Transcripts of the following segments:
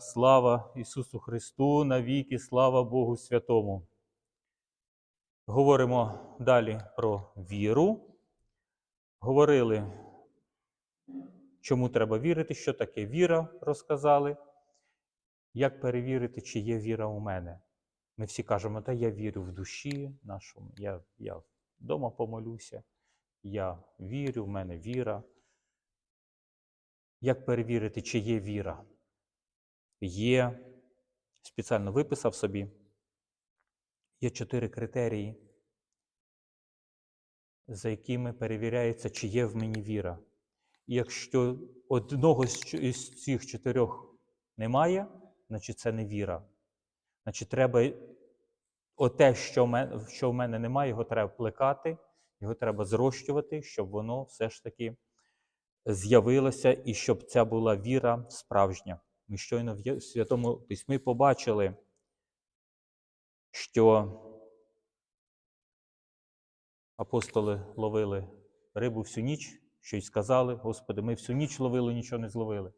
Слава Ісусу Христу, навіки, слава Богу Святому. Говоримо далі про віру. Говорили, чому треба вірити, що таке віра, розказали. Як перевірити, чи є віра у мене? Ми всі кажемо, та я вірю в душі нашому, я, я вдома помолюся, я вірю, в мене віра. Як перевірити, чи є віра? Є, спеціально виписав собі, є чотири критерії, за якими перевіряється, чи є в мені віра. І якщо одного з цих чотирьох немає, значить це не віра. Значить, треба оте, що в мене, немає, його треба плекати, його треба зрощувати, щоб воно все ж таки з'явилося і щоб ця була віра справжня. Ми щойно в Святому Письмі побачили, що апостоли ловили рибу всю ніч, що й сказали, Господи, ми всю ніч ловили, нічого не зловили.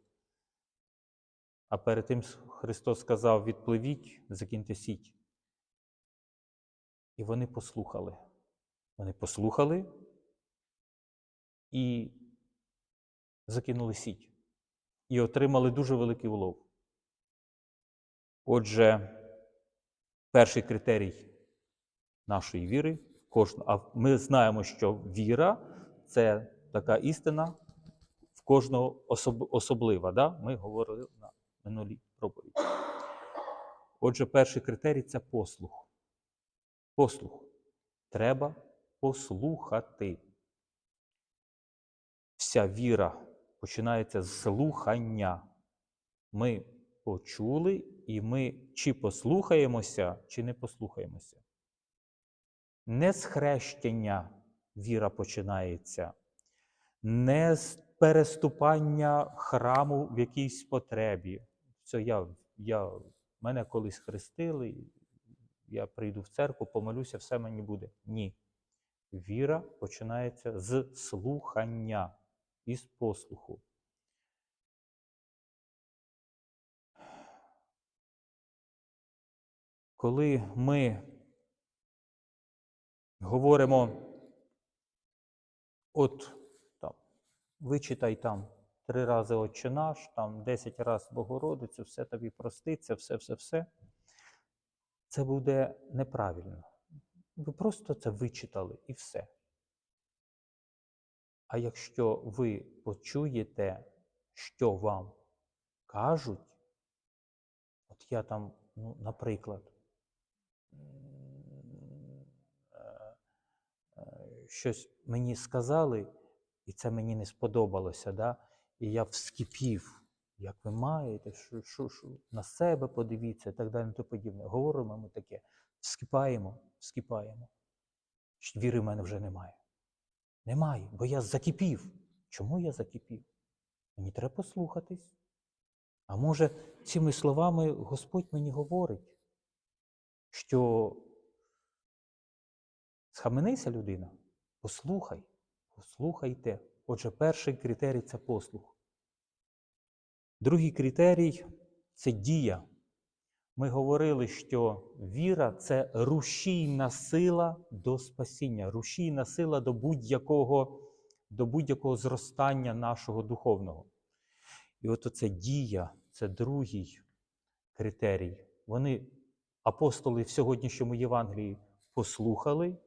А перед тим Христос сказав: відпливіть, закиньте сіть. І вони послухали. Вони послухали і закинули сіть. І отримали дуже великий улов. Отже, перший критерій нашої віри, кожна, а ми знаємо, що віра це така істина в кожного особ, особлива. Да? Ми говорили на минулій проповіді. Отже, перший критерій це послух. Послух. Треба послухати. Вся віра починається з слухання. Ми почули, і ми чи послухаємося, чи не послухаємося. Не з хрещення віра починається, не з переступання храму в якійсь потребі. Це я, я, мене колись хрестили, я прийду в церкву, помолюся, все мені буде. Ні. Віра починається з слухання із послуху. Коли ми говоримо, от там, вичитай там три рази Отче наш, там 10 разів Богородицю, все тобі проститься, все, все, все, це буде неправильно. Ви просто це вичитали і все. А якщо ви почуєте, що вам кажуть, от я там, ну, наприклад, е, щось мені сказали, і це мені не сподобалося, да? і я вскипів, як ви маєте, що, що, що, на себе подивіться і так далі, і тому подібне. Говоримо ми таке, вскипаємо, вскипаємо. Віри в мене вже немає. Немає, бо я закипів. Чому я закипів? Мені треба послухатись. А може, цими словами Господь мені говорить, що схаменися людина, послухай, послухайте. Отже, перший критерій це послух. Другий критерій це дія. Ми говорили, що віра це рушійна сила до спасіння, рушійна сила до будь-якого до будь-якого зростання нашого духовного. І от оце дія, це другий критерій. Вони, апостоли в сьогоднішньому Євангелії, послухали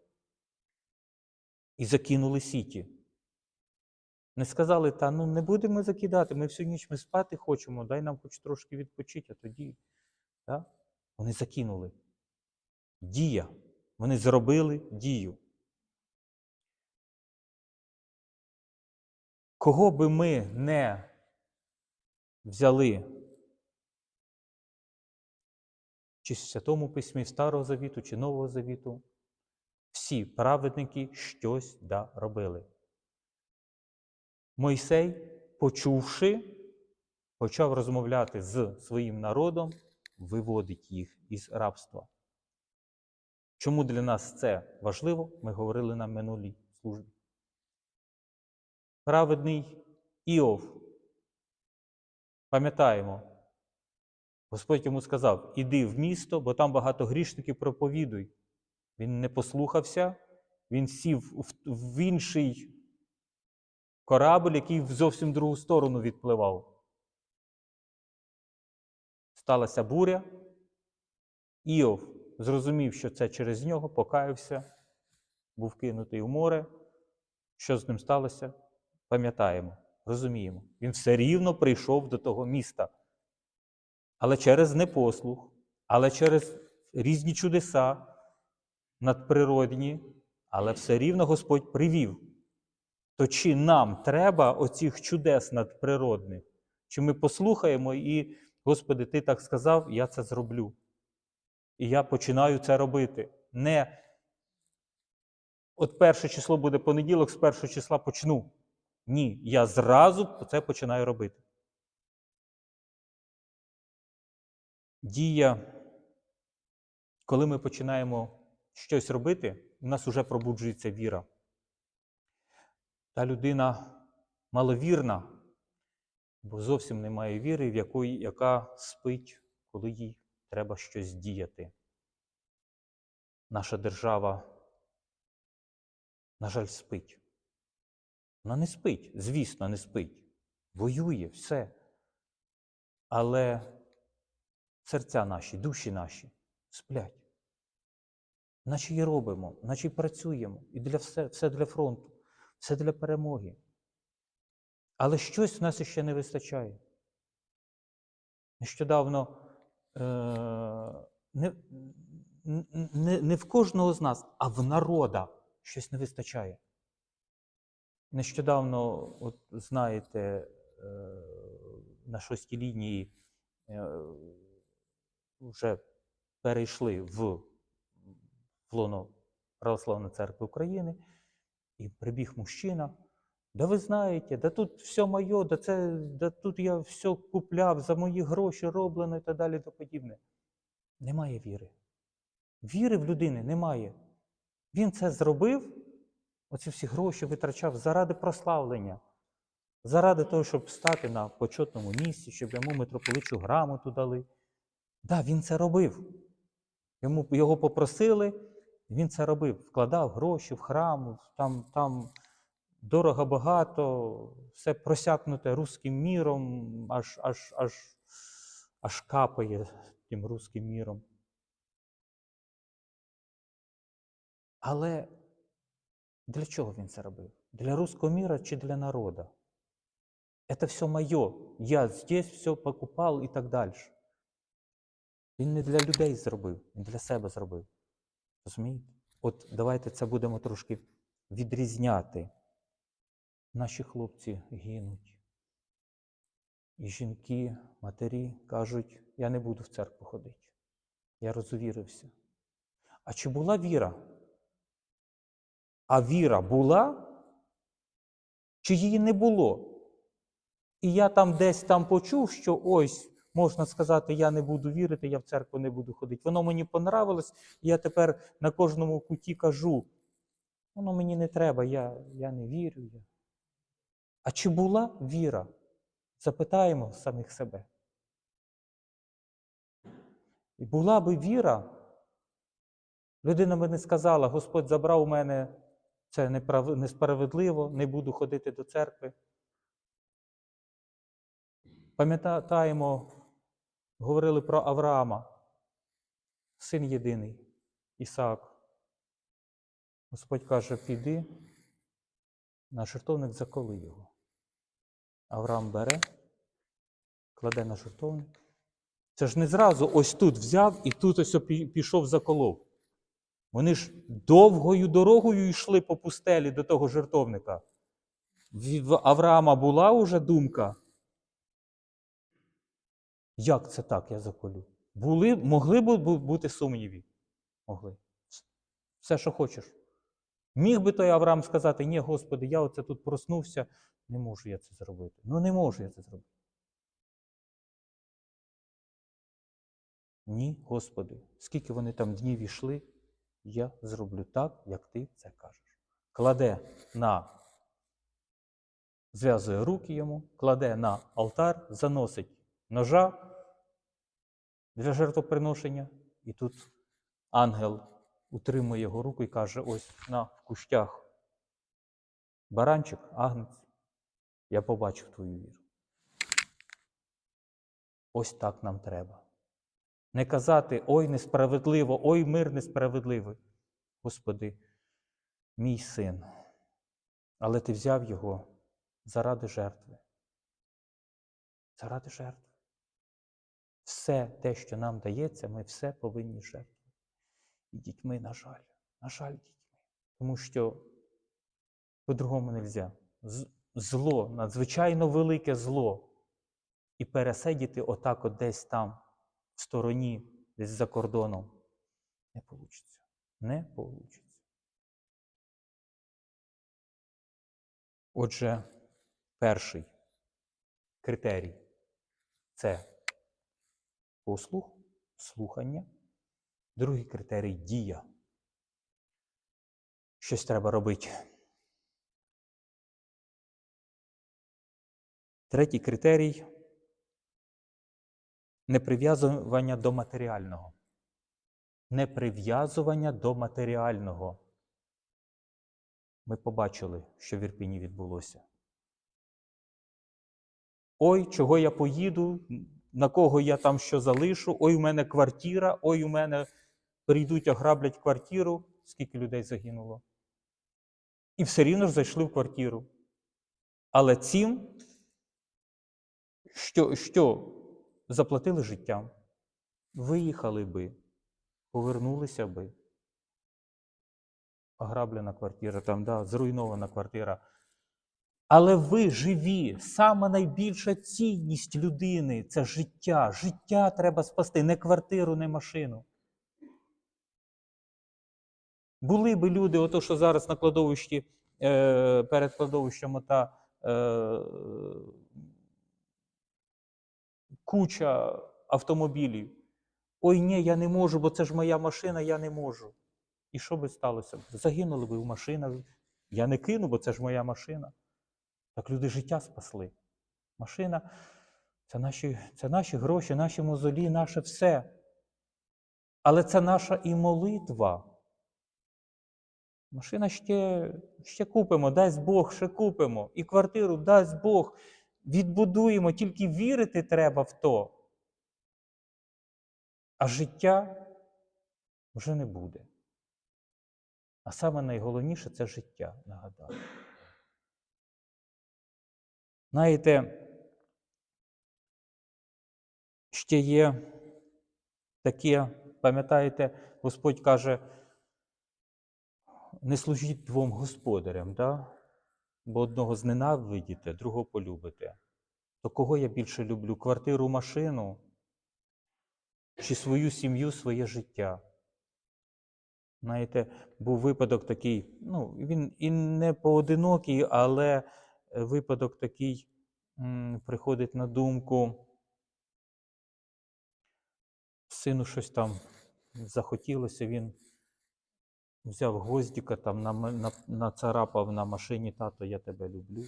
і закинули сіті. Не сказали, та ну не будемо закидати, ми всю ніч ми спати хочемо, дай нам хоч трошки відпочити, а тоді. Да? Вони закинули. Дія. Вони зробили дію. Кого би ми не взяли чи в Святому Письмі Старого Завіту, чи Нового Завіту, всі праведники щось да робили. Мойсей, почувши, почав розмовляти з своїм народом, виводить їх із рабства. Чому для нас це важливо? Ми говорили на минулій службі. Праведний Іов. Пам'ятаємо, Господь йому сказав: іди в місто, бо там багато грішників проповідуй. Він не послухався, він сів в, інший корабль, який в зовсім другу сторону відпливав. Сталася буря. Іов зрозумів, що це через нього, покаявся, був кинутий у море. Що з ним сталося? Пам'ятаємо, розуміємо. Він все рівно прийшов до того міста. Але через непослух, але через різні чудеса надприродні, але все рівно Господь привів. То чи нам треба оцих чудес надприродних? Чи ми послухаємо і, Господи, Ти так сказав, я це зроблю. І я починаю це робити. Не от перше число буде понеділок, з першого числа почну. Ні, я зразу це починаю робити. Дія, коли ми починаємо щось робити, у нас вже пробуджується віра. Та людина маловірна, бо зовсім немає віри, в якої, яка спить, коли їй треба щось діяти. Наша держава, на жаль, спить. Вона не спить, звісно, не спить. Воює все. Але серця наші, душі наші сплять. Наче і робимо, наче й працюємо, і для все, все для фронту, все для перемоги. Але щось в нас ще не вистачає. Нещодавно е- не, не, не в кожного з нас, а в народа щось не вистачає. Нещодавно, от знаєте, е, на шостій лінії е, вже перейшли в лоно Православної церкви України, і прибіг мужчина. Да ви знаєте, да тут все моє, да, це, да тут я все купляв, за мої гроші роблено і так далі та подібне. Немає віри. Віри в людини немає. Він це зробив, оці всі гроші витрачав заради прославлення, заради того, щоб стати на почетному місці, щоб йому митрополичу грамоту дали. Да, він це робив. Йому, Його попросили, він це робив, вкладав гроші в храм, там там дорого багато, все просякнуте руським міром, аж аж, аж, аж капає тим руським міром. Але для чого він це робив? Для руського міра чи для народу? Это все моє. Я здесь все покупав і так далі. Він не для людей зробив, він для себе зробив. Розумієте? От давайте це будемо трошки відрізняти. Наші хлопці гинуть. І жінки, матері кажуть, я не буду в церкву ходити. Я розувірився. А чи була віра? А віра була? Чи її не було? І я там десь там почув, що ось можна сказати, я не буду вірити, я в церкву не буду ходити. Воно мені понравилось, я тепер на кожному куті кажу: воно мені не треба, я, я не вірю. Я. А чи була віра? Запитаємо самих себе. І була би віра, людина би не сказала, Господь забрав у мене це несправедливо, не буду ходити до церкви. Пам'ятаємо, говорили про Авраама, син єдиний, Ісаак. Господь каже, піди, на жертовник заколи його. Авраам бере, кладе на жертовник. Це ж не зразу ось тут взяв і тут ось пішов заколов. Вони ж довгою дорогою йшли по пустелі до того жертовника. В Авраама була уже думка. Як це так я заколю? Були, Могли б бути сумніви? Могли. Все, що хочеш. Міг би той Авраам сказати, ні, Господи, я оце тут проснувся, не можу я це зробити. Ну не можу я це зробити. Ні, Господи, скільки вони там днів йшли, я зроблю так, як ти це кажеш. Кладе на, зв'язує руки йому, кладе на алтар, заносить ножа для жертвоприношення. І тут ангел утримує його руку і каже: ось на в кущах. Баранчик, агнець, я побачив твою віру. Ось так нам треба. Не казати ой, несправедливо, ой, мир несправедливий. Господи, мій син. Але ти взяв його заради жертви. Заради жертви. Все те, що нам дається, ми все повинні жертвувати. І дітьми, на жаль, на жаль, дітьми. Тому що по-другому не можна. Зло, надзвичайно велике зло. І пересидіти отак от десь там, в стороні, десь за кордоном, не вийде. Не вийде. Отже, перший критерій це послух, слухання. Другий критерій дія. Щось треба робити. Третій критерій неприв'язування до матеріального. Неприв'язування до матеріального. Ми побачили, що в Ірпіні відбулося. Ой, чого я поїду, на кого я там що залишу, ой, у мене квартира, ой, у мене прийдуть, ограблять квартиру. Скільки людей загинуло. І все рівно ж зайшли в квартиру. Але цим, що, що заплатили життям, виїхали би, повернулися би. Ограблена квартира, там, да, зруйнована квартира. Але ви живі. Сама найбільша цінність людини це життя. Життя треба спасти, не квартиру, не машину. Були би люди, ото що зараз на кладовищі, е, перед кладовищем ота е, куча автомобілів. Ой, ні, я не можу, бо це ж моя машина, я не можу. І що би сталося? Загинули би в машинах. Я не кину, бо це ж моя машина. Так люди життя спасли. Машина це наші, це наші гроші, наші мозолі, наше все. Але це наша і молитва. Машина ще ще купимо, дасть Бог, ще купимо. І квартиру дасть Бог. Відбудуємо, тільки вірити треба в то. А життя вже не буде. А саме найголовніше це життя, нагадаю. Знаєте, ще є таке, пам'ятаєте, Господь каже, не служіть двом господарям, да? Бо одного зненавидіте, другого полюбите. То кого я більше люблю? Квартиру, машину чи свою сім'ю, своє життя? Знаєте, був випадок такий, ну, він і не поодинокий, але випадок такий м, приходить на думку. Сину щось там захотілося, він взяв гвоздіка, там на, нацарапав на машині тато, я тебе люблю.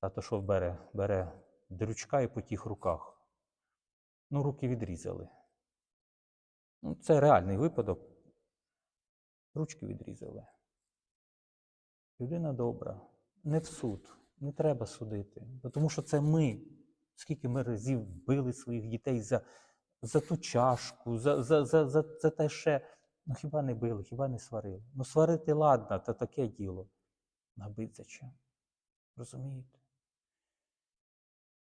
Тато що бере? Бере дрючка і по тих руках. Ну, руки відрізали. Ну, Це реальний випадок. Ручки відрізали. Людина добра, не в суд, не треба судити. Тому що це ми. Скільки ми разів били своїх дітей за за ту чашку, за за, за, за, за те ще. Ну хіба не били, хіба не сварили? Ну сварити ладно, то таке діло. Набить за чим? Розумієте?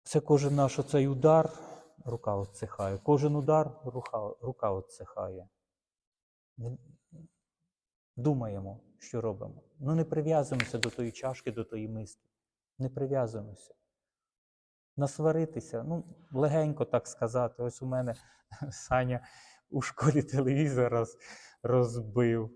Це кожен наш оцей удар, рука отсихає. Кожен удар рука рука отсихає. Думаємо, що робимо. Ну не прив'язуємося до тої чашки, до тої миски. Не прив'язуємося. Насваритися, ну, легенько так сказати. Ось у мене Саня у школі телевізор роз, розбив.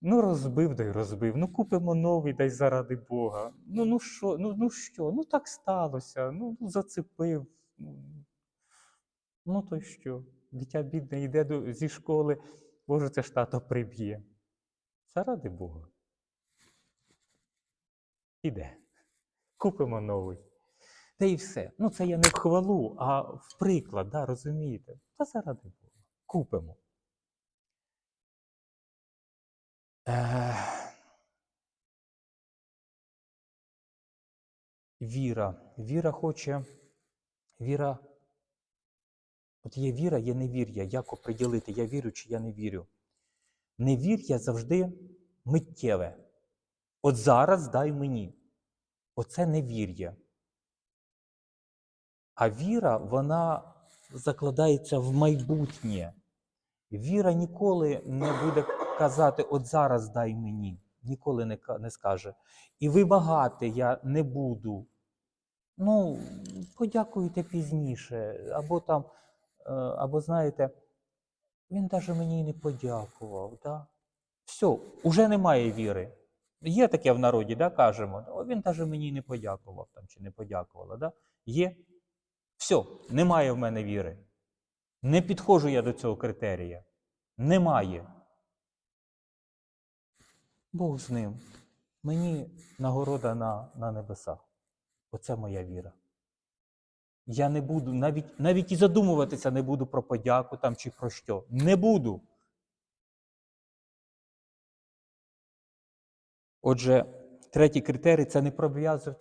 Ну, розбив да й розбив. Ну, купимо новий, дай заради Бога. Ну, ну що, ну, ну що? Ну так сталося. Ну, ну зацепив. Ну, ну то що? Дитя бідне йде до, зі школи, Боже, це ж тато приб'є. Заради Бога. Іде. Купимо новий. Та й все. Ну, це я не в хвалу, а в приклад, да, розумієте? Та заради Бога. Купимо. Віра. Віра хоче. Віра. От є віра, є невір'я. Як оприділити, я вірю чи я не вірю. Невір'я завжди миттєве. От зараз дай мені. Оце невір'я. А віра, вона закладається в майбутнє. Віра ніколи не буде казати, от зараз дай мені. Ніколи не, не скаже. І вимагати я не буду. Ну, подякуйте пізніше. Або там, е, або знаєте, він навіть мені не подякував. Да? Все, уже немає віри. Є таке в народі, да, кажемо. О, він навіть мені не подякував там, чи не подякувала. Да? Є. Все, немає в мене віри. Не підходжу я до цього критерія. Немає. Бог з ним. Мені нагорода на, на небесах. Оце моя віра. Я не буду, навіть, навіть і задумуватися не буду про подяку там чи про що. Не буду. Отже, третій критерій це не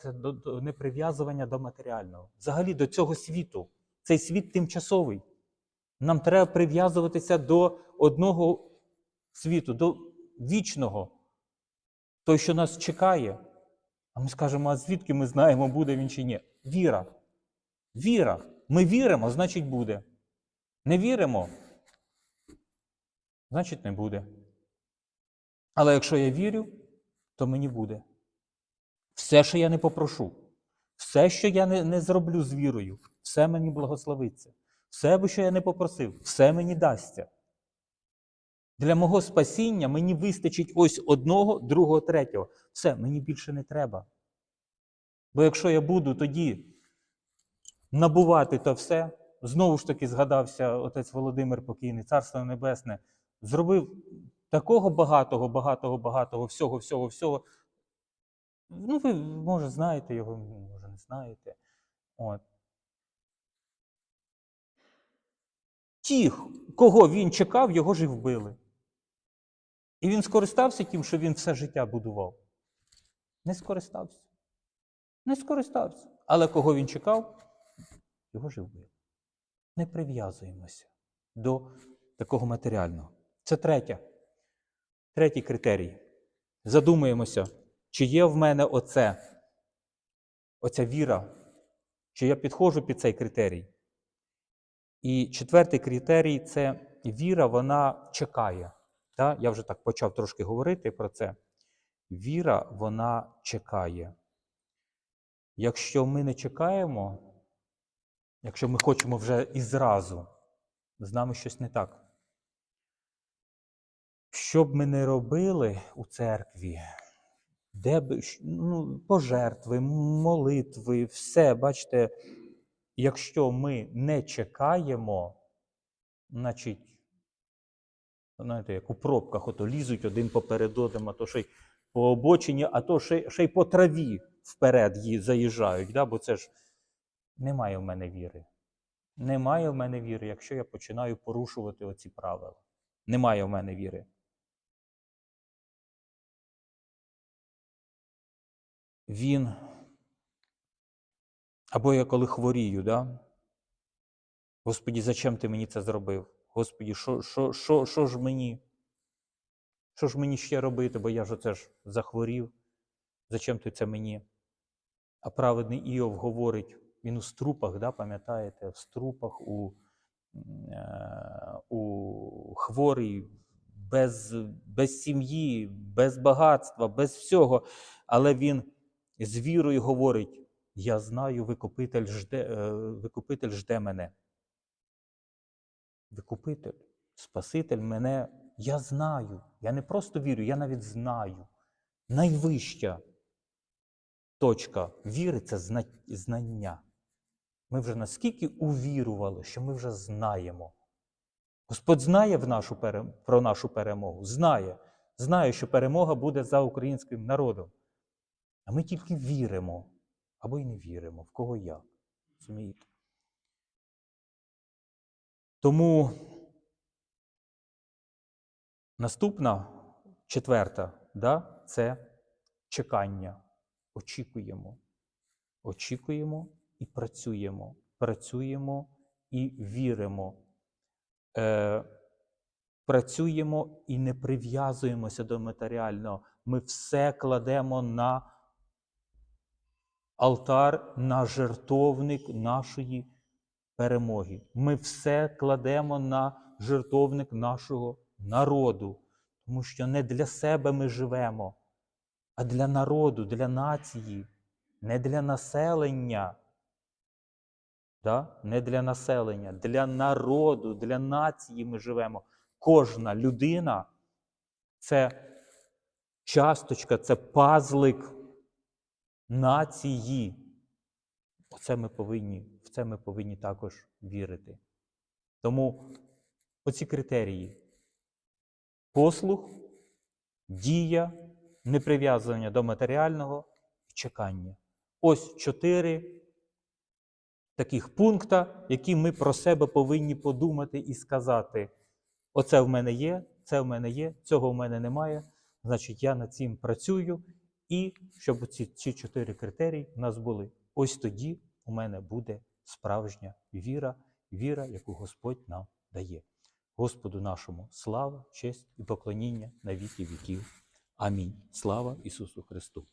до, не прив'язування до матеріального. Взагалі до цього світу. Цей світ тимчасовий. Нам треба прив'язуватися до одного світу, до вічного, той, що нас чекає. А ми скажемо, а звідки ми знаємо, буде він чи ні? Віра. Віра. Ми віримо, значить буде. Не віримо, значить не буде. Але якщо я вірю, то мені буде. Все, що я не попрошу, все, що я не, не зроблю з вірою, все мені благословиться. Все, що я не попросив, все мені дасться. Для мого спасіння мені вистачить ось одного, другого, третього. Все, мені більше не треба. Бо якщо я буду тоді набувати то все, знову ж таки згадався отець Володимир Покійний, Царство Небесне, зробив такого багатого, багатого, багатого, всього, всього, всього. Ну, ви, може, знаєте його, може, не знаєте. От. Ті, кого він чекав, його ж і вбили. І він скористався тим, що він все життя будував. Не скористався. Не скористався. Але кого він чекав, його ж і вбили. Не прив'язуємося до такого матеріального. Це третє. Третій критерій. Задумаємося, чи є в мене оце, оця віра, чи я підходжу під цей критерій. І четвертий критерій це віра, вона чекає. Та? Я вже так почав трошки говорити про це. Віра, вона чекає. Якщо ми не чекаємо, якщо ми хочемо вже і зразу, з нами щось не так. Що б ми не робили у церкві, де б ну, пожертви, молитви, все, бачите, якщо ми не чекаємо, значить, знаєте, як у пробках, ото лізуть один поперед одним, а то ще й по обочині, а то ще, ще й по траві вперед заїжджають, да? бо це ж немає в мене віри. Немає в мене віри, якщо я починаю порушувати оці правила. Немає в мене віри. Він. Або я коли хворію, да? Господі, зачем ти мені це зробив? Господі, що, що, що, що ж мені? Що ж мені ще робити, бо я ж оце ж захворів. Зачем ти це мені? А праведний Іов говорить, він у струпах, да, пам'ятаєте, в струпах у, е, у хворий, без, без сім'ї, без багатства, без всього. Але він з вірою говорить: Я знаю, викупитель жде, е, викупитель жде мене. Викупитель, Спаситель мене, я знаю. Я не просто вірю, я навіть знаю. Найвища точка віри це знання. Ми вже наскільки увірували, що ми вже знаємо. Господь знає в нашу про нашу перемогу, знає. Знає, що перемога буде за українським народом. А ми тільки віримо. Або й не віримо, в кого як. Розумієте? Тому наступна, четверта, да, це чекання. Очікуємо. Очікуємо і працюємо. Працюємо і віримо. Е, працюємо і не прив'язуємося до матеріального. Ми все кладемо на алтар, на жертовник нашої перемоги. Ми все кладемо на жертовник нашого народу, тому що не для себе ми живемо, а для народу, для нації, не для населення. Да? Не для населення, для народу, для нації ми живемо. Кожна людина це часточка, це пазлик нації. Оце ми повинні, в це ми повинні також вірити. Тому оці критерії: послух, дія, неприв'язання до матеріального і чекання. Ось чотири таких пункта, які ми про себе повинні подумати і сказати: оце в мене є, це в мене є, цього в мене немає. Значить, я над цим працюю, і щоб ці, ці чотири критерії в нас були. Ось тоді у мене буде справжня віра, віра, яку Господь нам дає. Господу нашому слава, честь і поклоніння на віки віків. Амінь. Слава Ісусу Христу!